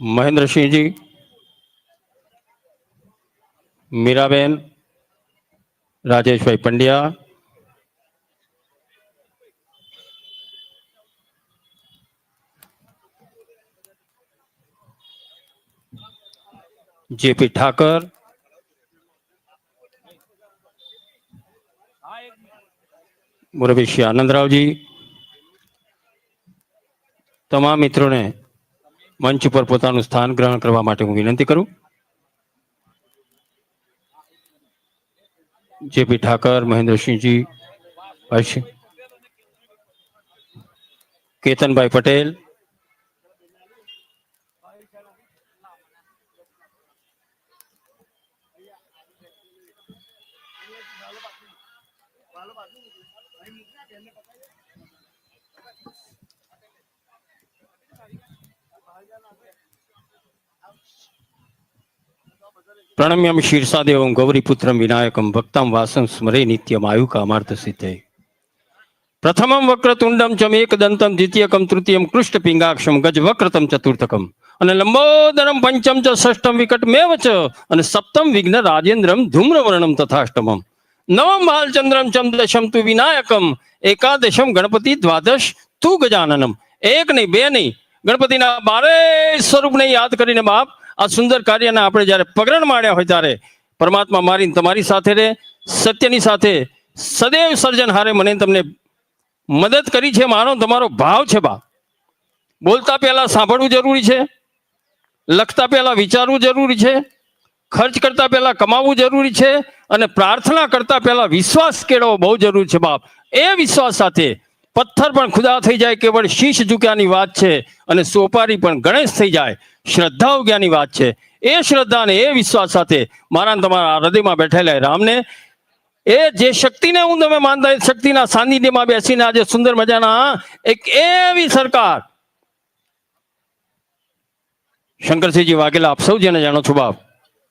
મહેન્દ્રસિંહજી મીરાબેન રાજેશભાઈ પંડ્યા જેપી ઠાકર મુરબી શ્રી આનંદરાવજી તમામ મિત્રોને મંચ ઉપર પોતાનું સ્થાન ગ્રહણ કરવા માટે હું વિનંતી કરું. જેપી ઠાકર, મહેન્દ્રસિંહજી હર્ષ કેતનભાઈ પટેલ પ્રણમ્યમ શીર્ષાદેવમ ગૌરીપુત્રમ વિનાયકમ ભક્તામ વાસમ સ્મરે નિત્યમ આયુકામાર્થ સિદ્ધે. પ્રથમમ વક્રતુંડમ ચમ એકદંતમ દ્વિતીયકમ તૃતીયમ કૃષ્ણ પિંગાક્ષમ ગજ વક્રતમ ચતુર્થકમ. અને લંબોદરમ પંચમ ચ ષષ્ટમ વિકટ મેવ ચ અને સપ્તમ વિઘ્ન રાજેન્દ્રમ ધૂમ્રવર્ણમ તથાષ્ટમમ. નવમ બાલચંદ્રમ ચમ દશમ તુ વિનાયકમ. એકાદશમ ગણપતિ દ્વાદશ તુ ગજાનનમ. એક નહીં, બે નહીં. ગણપતિના બારે સ્વરૂપને યાદ કરીને બાપ, આ સુંદર કાર્યના આપણે જ્યારે પગરણ માણ્યા હોય ત્યારે પરમાત્મા મારીને તમારી સાથે રહે, સત્યની સાથે, સદૈવ સર્જન હારે મને તમને મદદ કરી છે મારો તમારો ભાવ છે બાપ. બોલતા પહેલા સાંભળવું જરૂરી છે, લખતા પહેલા વિચારવું જરૂરી છે, ખર્ચ કરતા પહેલા કમાવવું જરૂરી છે અને પ્રાર્થના કરતા પહેલા વિશ્વાસ કેળવવો બહુ જરૂરી છે બાપ. એ વિશ્વાસ સાથે પથ્થર પણ ખુદા થઈ જાય કેવળ શીશ ઝુક્યાની વાત છે અને સોપારી પણ ગણેશ થઈ જાય. શ્રદ્ધા ઉગ્યાની વાત છે. એ શ્રદ્ધા અને એ વિશ્વાસ સાથે મારા તમારા હૃદયમાં બેઠેલા રામને. એ જે શક્તિને હું તમે માનતા શક્તિના સાનિધ્યમાં બેસીને આજે સુંદર મજાના એક એવી સરકાર. શંકરસિંહજી વાઘેલા, આપ સૌ જેને જાણો છો બાપ.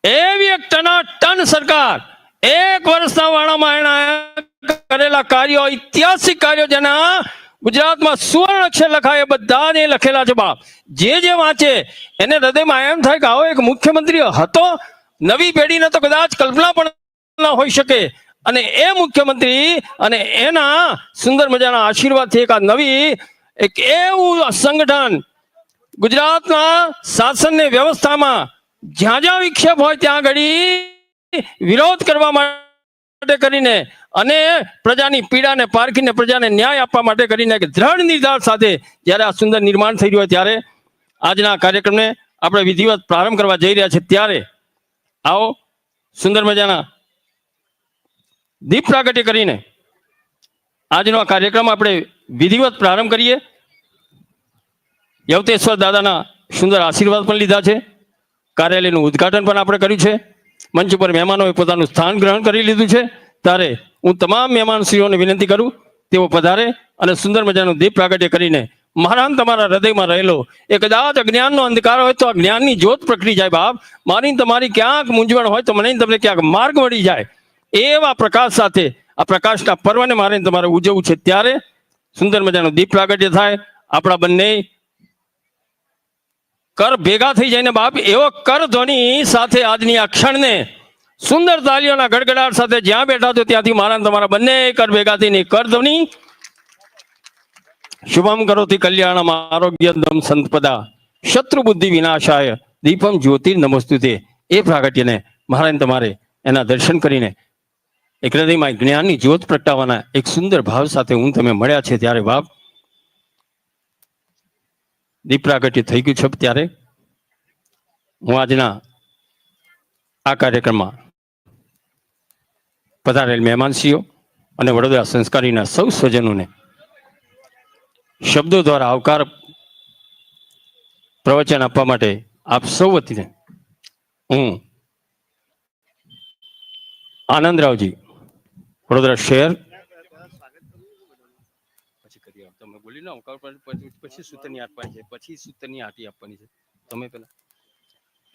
એવી એક ટના ટન સરકાર. એક વર્ષના વાળામાં એના કરેલા કાર્યો, ઐતિહાસિક કાર્યો જેના ગુજરાતમાં સુવર્ણ અક્ષર લખાય બધા જ લખેલા છે બાપ. જે જે વાંચે, એને હૃદયમાં એમ થાય કે આવો એક મુખ્યમંત્રી હતો, નવી પેઢીને તો કદાચ કલ્પના પણ ના હોઈ શકે. અને એ મુખ્યમંત્રી અને એના સુંદર મજાના આશીર્વાદથી એક આ નવી, એક એવું સંગઠન ગુજરાતના શાસનની વ્યવસ્થામાં જ્યાં જ્યાં વિક્ષેપ હોય ત્યાં ઘડી વિરોધ કરવા માટે કરીને અને પ્રજાની પીડાને પારખીને પ્રજાને ન્યાય આપવા માટે કરીને એક દ્રઢ નિર્ધાર સાથે જ્યારે આ સુંદર નિર્માણ થઈ રહ્યું હોય ત્યારે આજના કાર્યક્રમને આપણે વિધિવત પ્રારંભ કરવા જઈ રહ્યા છે ત્યારે આવો સુંદર મજાના દીપ પ્રાગટ્ય કરીને આજનો આ કાર્યક્રમ આપણે વિધિવત પ્રારંભ કરીએ. યવતેશ્વર દાદાના સુંદર આશીર્વાદ પણ લીધા છે. કાર્યાલયનું ઉદ્ઘાટન પણ આપણે કર્યું છે. મંચ ઉપર મહેમાનોએ પોતાનું સ્થાન ગ્રહણ કરી લીધું છે. ત્યારે હું તમામ મહેમાનશ્રીઓને વિનંતી કરું, તેઓ પધારે અને સુંદર મજાનું દીપ પ્રાગટ્ય કરીને મારા તમારા હૃદયમાં રહેલો એ કદાચ અજ્ઞાનનો અંધકાર હોય તો આ જ્ઞાનની જ્યોત પ્રકટી જાય બાપ. મારી તમારી ક્યાંક મૂંઝવણ હોય તો મને તમને ક્યાંક માર્ગ મળી જાય. એવા પ્રકાશ સાથે, આ પ્રકાશના પર્વને મારે તમારે ઉજવવું છે ત્યારે સુંદર મજાનું દીપ પ્રાગટ્ય થાય. આપણા બંને કર ભેગા થઈ જાય ને બાપ. એવો કર ધ્વનિ સાથે આજની આ ક્ષણને સુંદર તાલીઓના ગડગડાટ સાથે જ્યાં બેઠા છો ત્યાંથી મારા તમારા બંને કર ભેગા થઈને કર ધ્વનિ શુભમ કરોતિ કલ્યાણમ આરોગ્ય દમ સંતપદા. શત્રુ બુદ્ધિ વિનાશાય. દીપમ જ્યોતિ નમસ્તુ તે એ પ્રાગટ્યને મહારાજ તમારે એના દર્શન કરીને એક હૃદયમાં જ્ઞાનની જ્યોત પ્રગટાવવાના એક સુંદર ભાવ સાથે હું તમે મળ્યા છે ત્યારે બાપ. દીપ પ્રાગટ્ય થઈ ગયું છે ત્યારે. હું આજના આ કાર્યક્રમમાં પધારેલ મહેમાનશ્રીઓ અને વડોદરા સંસ્કારીના સૌ સ્વજનોને શબ્દો દ્વારા આવકાર પ્રવચન આપવા માટે આપ સૌ વતીને હું આનંદરાવજી વડોદરા શહેર. તમે બોલી ના પછી પછી સૂત્રની આપવાની છે. પછી સૂત્રની આટી આપવાની છે. તમે પેલા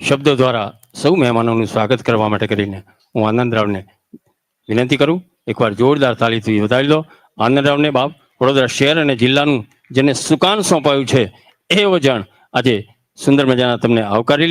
શબ્દો દ્વારા સૌ મહેમાનોનું સ્વાગત કરવા માટે કરીને હું આનંદરાવને વિનંતી કરું, એકવાર જોરદાર તાલીથી વધારી લો. આનંદરાવને બાપ વડોદરા શહેર અને જિલ્લાનું જેને સુકાન સોંપાયું છે એ વજણ આજે સુંદર મજાના તમને આવકારી